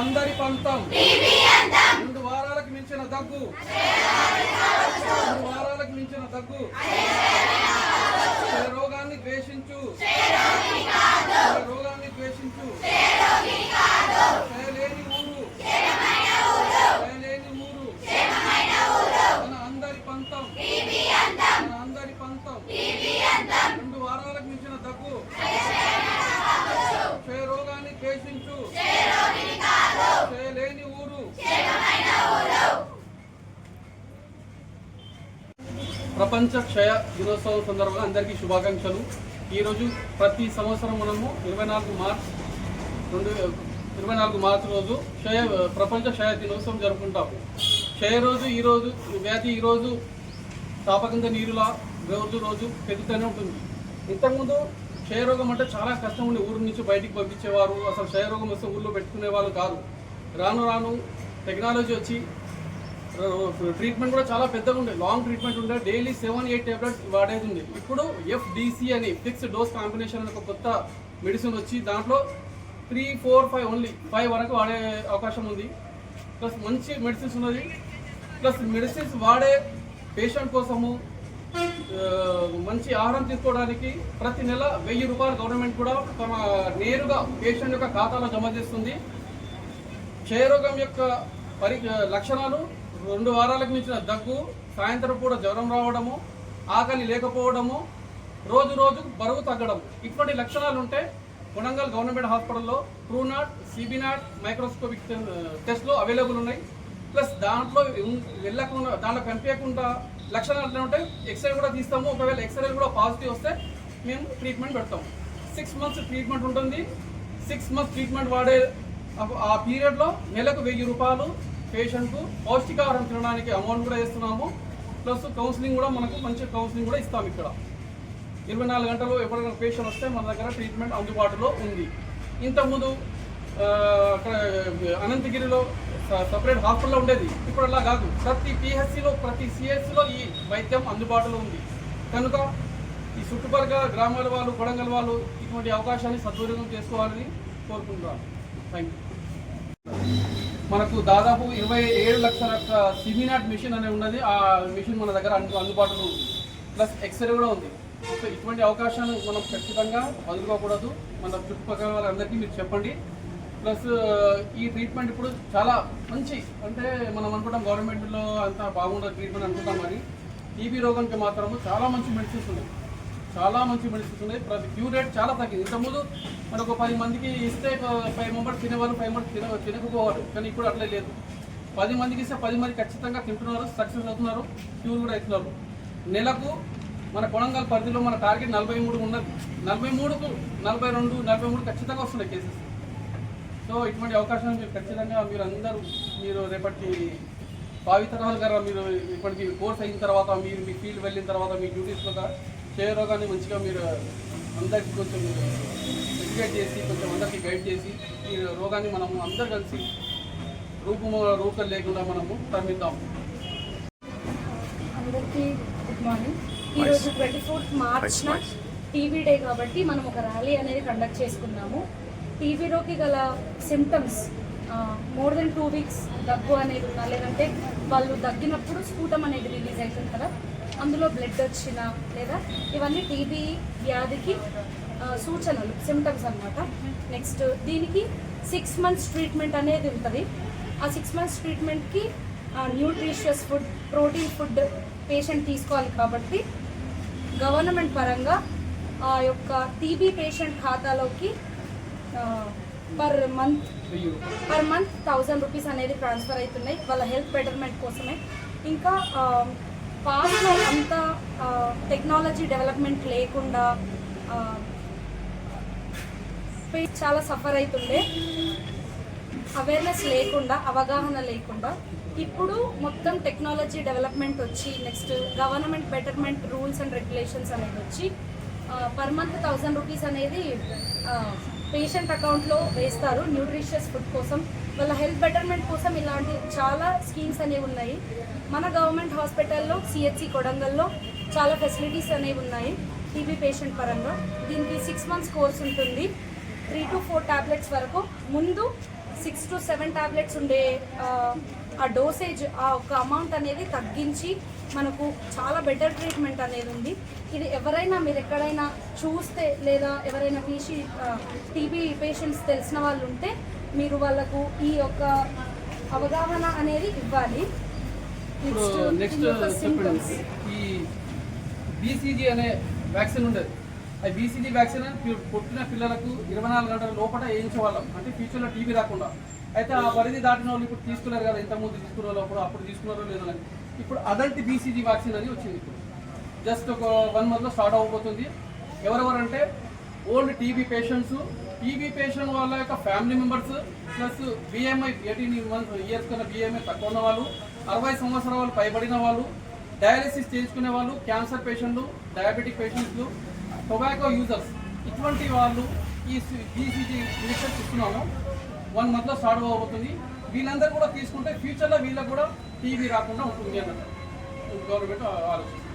అందరి పంతం. రెండు వారాలకు మించిన దగ్గు. రెండు వారాలకు మించిన దగ్గు. రోగాన్ని ద్వేషించు. రోగాన్ని ద్వేషించు. క్షయలేని ఊరు. క్షయలేని ఊరు. మన అందరి పంతం. మన అందరి పంతం. రెండు వారాలకు మించిన దగ్గు క్షయ రోగాన్ని ద్వేషించు క్షయలేని ఊరు ప్రపంచ క్షయ దినోత్సవం సందర్భంగా అందరికీ శుభాకాంక్షలు. ఈరోజు ప్రతి సంవత్సరం మనము ఇరవై నాలుగు మార్చ్ రెండు ఇరవై నాలుగు మార్చి రోజు క్షయ ప్రపంచ క్షయ దినోత్సవం జరుపుకుంటాము. క్షయ రోజు ఈరోజు వ్యాధి ఈరోజు తాపకంగా నీరులా రోజు రోజు పెరుగుతూనే ఉంటుంది. ఇంతకుముందు క్షయరోగం అంటే చాలా కష్టం ఉండే ఊరు నుంచి బయటికి పంపించేవారు. అసలు క్షయరోగం వస్తే ఊళ్ళో పెట్టుకునే వాళ్ళు కాదు. రాను రాను టెక్నాలజీ వచ్చి ట్రీట్మెంట్ కూడా చాలా పెద్దగా ఉండే. లాంగ్ ట్రీట్మెంట్ ఉండే. డైలీ సెవెన్ ఎయిట్ టాబ్లెట్స్ వాడేది ఉంది. ఇప్పుడు ఎఫ్డిసి అని ఫిక్స్డ్ డోస్ కాంబినేషన్ అనే ఒక కొత్త మెడిసిన్ వచ్చి దాంట్లో three four five only five వరకు వాడే అవకాశం ఉంది. ప్లస్ మంచి మెడిసిన్స్ ఉన్నది. ప్లస్ మెడిసిన్స్ వాడే పేషెంట్ కోసము మంచి ఆహారం తీసుకోవడానికి ప్రతి నెల వెయ్యి రూపాయలు గవర్నమెంట్ కూడా తమ నేరుగా పేషెంట్ యొక్క ఖాతాలో జమ చేస్తుంది. క్షయరోగం యొక్క పరి లక్షణాలు రెండు వారాలకు మించిన దగ్గు సాయంత్రం పూట జ్వరం రావడము ఆకలి లేకపోవడము రోజు రోజు బరువు తగ్గడం ఇటువంటి లక్షణాలు ఉంటే కొనంగల్ గవర్నమెంట్ హాస్పిటల్లో ట్రూనాట్ సిబినాట్ మైక్రోస్కోపిక్ టెస్ట్లు అవైలబుల్ ఉన్నాయి. ప్లస్ దాంట్లో వెళ్ళకుండా దాంట్లో కనిపించకుండా లక్షణాలు ఎట్లా ఉంటే ఎక్స్రే కూడా తీస్తాము. ఒకవేళ ఎక్స్రే కూడా పాజిటివ్ వస్తే మేము ట్రీట్మెంట్ పెడతాం. సిక్స్ మంత్స్ ట్రీట్మెంట్ ఉంటుంది. సిక్స్ మంత్స్ ట్రీట్మెంట్ వాడే ఆ పీరియడ్లో నెలకు వెయ్యి రూపాయలు పేషెంట్కు పౌష్టికాహారం తినడానికి అమౌంట్ కూడా ఇస్తున్నాము ప్లస్ కౌన్సిలింగ్ కూడా మనకు మంచి కౌన్సిలింగ్ కూడా ఇస్తాము ఇక్కడ. ఇరవై నాలుగు గంటలు ఎప్పుడైనా పేషెంట్ వస్తే మన దగ్గర ట్రీట్మెంట్ అందుబాటులో ఉంది. ఇంతకుముందు అక్కడ అనంతగిరిలో సపరేట్ హాస్పిటల్లో ఉండేది. ఇప్పుడు అలా కాదు. ప్రతి పిహెచ్సిలో ప్రతి సిహెచ్సిలో ఈ వైద్యం అందుబాటులో ఉంది. కనుక ఈ చుట్టుపక్కల గ్రామాల వాళ్ళు కొడంగల్ వాళ్ళు ఇటువంటి అవకాశాన్ని సద్వినియోగం చేసుకోవాలని కోరుకుంటున్నాను. థ్యాంక్ యూ మనకు దాదాపు ఇరవై ఏడు లక్షల సిమినాట్ మిషన్ అనేది ఉన్నది. ఆ మిషన్ మన దగ్గర అందుబాటులో ఉంది. ప్లస్ ఎక్స్రే కూడా ఉంది. సో ఇటువంటి అవకాశాన్ని మనం ఖచ్చితంగా వదులుకోకూడదు. మన చుట్టుపక్కల వాళ్ళందరికీ మీరు చెప్పండి. ప్లస్ ఈ ట్రీట్మెంట్ ఇప్పుడు చాలా మంచి అంటే మనం అనుకుంటాం గవర్నమెంట్లో అంతా బాగుండదు ట్రీట్మెంట్ అనుకుంటాం కానీ టీబీ రోగానికి మాత్రము చాలా మంచి మెడిసిన్స్ ఉన్నాయి. చాలా మంచి మెడిసిన్స్ ఉన్నాయి. ప్రతి క్యూ రేట్ చాలా తగ్గింది. ఇంతకుముందు మనకు పది మందికి ఇస్తే ఫైవ్ మెంబర్స్ తినేవాళ్ళు ఫైవ్ మెంబర్స్ తిన తినకపోవాలి కానీ ఇప్పుడు అట్లే లేదు. పది మందికి ఇస్తే పది మంది ఖచ్చితంగా తింటున్నారు సక్సెస్ అవుతున్నారు క్యూలు కూడా అవుతున్నారు నెలకు మన కొడంగల్ పరిధిలో మన టార్గెట్ నలభై మూడు ఉన్నది. నలభై మూడుకు నలభై రెండు నలభై మూడు ఖచ్చితంగా వస్తున్నాయి కేసెస్. సో ఇటువంటి అవకాశం మీరు ఖచ్చితంగా మీరు అందరూ మీరు రేపటి భావితరాలు గారు మీరు ఇప్పటికి కోర్స్ అయిన తర్వాత మీరు మీ ఫీల్డ్ వెళ్ళిన తర్వాత మీ డ్యూటీస్లో చేయరోగాన్ని మంచిగా మీరు అందరికీ కొంచెం ఎడ్యుకేట్ చేసి కొంచెం అందరికీ గైడ్ చేసి ఈ రోగాన్ని మనము అందరు కలిసి రూపము రూపం లేకుండా మనము తరమిద్దాం అందరికీ గుడ్ మార్నింగ్ ఈరోజు ట్వంటీ ఫోర్త్ మార్చ్న టీవీ డే కాబట్టి మనం ఒక ర్యాలీ అనేది కండక్ట్ చేసుకున్నాము. టీవీలోకి గల symptoms more than two weeks దగ్గు అనేది ఉన్నా లేదంటే వాళ్ళు దగ్గినప్పుడు స్ఫూటం అనేది రిలీజ్ అవుతుంది కదా? అందులో బ్లడ్ వచ్చిన లేదా ఇవన్నీ టీబీ వ్యాధికి సూచనలు సిమ్టమ్స్ అన్నమాట. నెక్స్ట్ దీనికి సిక్స్ మంత్స్ ట్రీట్మెంట్ అనేది ఉంటుంది. ఆ సిక్స్ మంత్స్ ట్రీట్మెంట్కి nutritious food protein food patient తీసుకోవాలి కాబట్టి గవర్నమెంట్ పరంగా ఆ యొక్క టీబీ పేషెంట్ ఖాతాలోకి per month per month thousand rupees అనేది ట్రాన్స్ఫర్ అవుతున్నాయి. వాళ్ళ హెల్త్ బెటర్మెంట్ కోసమే. ఇంకా పాస్ట్లో అంత టెక్నాలజీ డెవలప్మెంట్ లేకుండా చాలా సఫర్ అవుతుండే అవేర్నెస్ లేకుండా అవగాహన లేకుండా ఇప్పుడు మొత్తం టెక్నాలజీ డెవలప్మెంట్ వచ్చి next government betterment rules and regulations అనేది వచ్చి పర్ మంత్ థౌజండ్ రూపీస్ అనేది పేషెంట్ అకౌంట్లో వేస్తారు న్యూట్రిషియస్ ఫుడ్ కోసం. వాళ్ళ హెల్త్ బెటర్మెంట్ కోసం ఇలాంటి చాలా స్కీమ్స్ అనేవి ఉన్నాయి. మన గవర్నమెంట్ హాస్పిటల్లో సిహెచ్సి కొడంగల్లో చాలా ఫెసిలిటీస్ అనేవి ఉన్నాయి టీబీ పేషెంట్ పరంగా. దీనికి సిక్స్ మంత్స్ కోర్స్ ఉంటుంది. త్రీ టు ఫోర్ ట్యాబ్లెట్స్ వరకు. ముందు సిక్స్ టు సెవెన్ టాబ్లెట్స్ ఉండే ఆ, డోసేజ్ ఆ ఒక అమౌంట్ అనేది తగ్గించి మనకు చాలా బెటర్ ట్రీట్మెంట్ అనేది ఉంది. ఇది ఎవరైనా మీరు ఎక్కడైనా చూస్తే లేదా ఎవరైనా పీసీ టీబీ పేషెంట్స్ తెలిసిన వాళ్ళు ఉంటే మీరు వాళ్ళకు ఈ యొక్క అవగాహన అనేది ఇవ్వాలి. నెక్స్ట్. ఈ బీసీజీ అనే వ్యాక్సిన్ ఉండేది. ఆ బీసీజీ వ్యాక్సిన్ పుట్టిన పిల్లలకు ఇరవై నాలుగు గంటల లోపల వేయించేవాళ్ళం. అంటే ఫ్యూచర్లో టీవీ రాకుండా. అయితే ఆ పరిధి దాటిన వాళ్ళు ఇప్పుడు తీసుకున్నారు కదా ఇంతకుముందు తీసుకున్న వాళ్ళు అప్పుడు అప్పుడు తీసుకున్నారో లేదో అని. ఇప్పుడు అదల్ట్ బీసీజీ వ్యాక్సిన్ అని వచ్చింది ఇప్పుడు. జస్ట్ ఒక వన్ మంత్లో స్టార్ట్ అవ్వబోతుంది ఎవరెవరంటే old TB patients TB patient వాళ్ళ యొక్క family members plus BMI eighteen years కన్నా బిఎంఐ తక్కువ ఉన్న వాళ్ళు అరవై సంవత్సరాలు పైబడిన వాళ్ళు డయాలసిస్ చేయించుకునే వాళ్ళు క్యాన్సర్ పేషెంట్లు డయాబెటిక్ పేషెంట్స్ టొబాకో యూజర్స్ ఇటువంటి వాళ్ళు ఈ బీసీజీ ఇంజెక్షన్ ఇస్తున్నాము వన్ మంత్లో స్టార్ట్ అవ్వబోతుంది వీళ్ళందరూ కూడా తీసుకుంటే ఫ్యూచర్లో వీళ్ళకు కూడా టీవీ రాకుండా ఉంటుంది అన్నట్టు గవర్నమెంట్ ఆలోచిస్తుంది.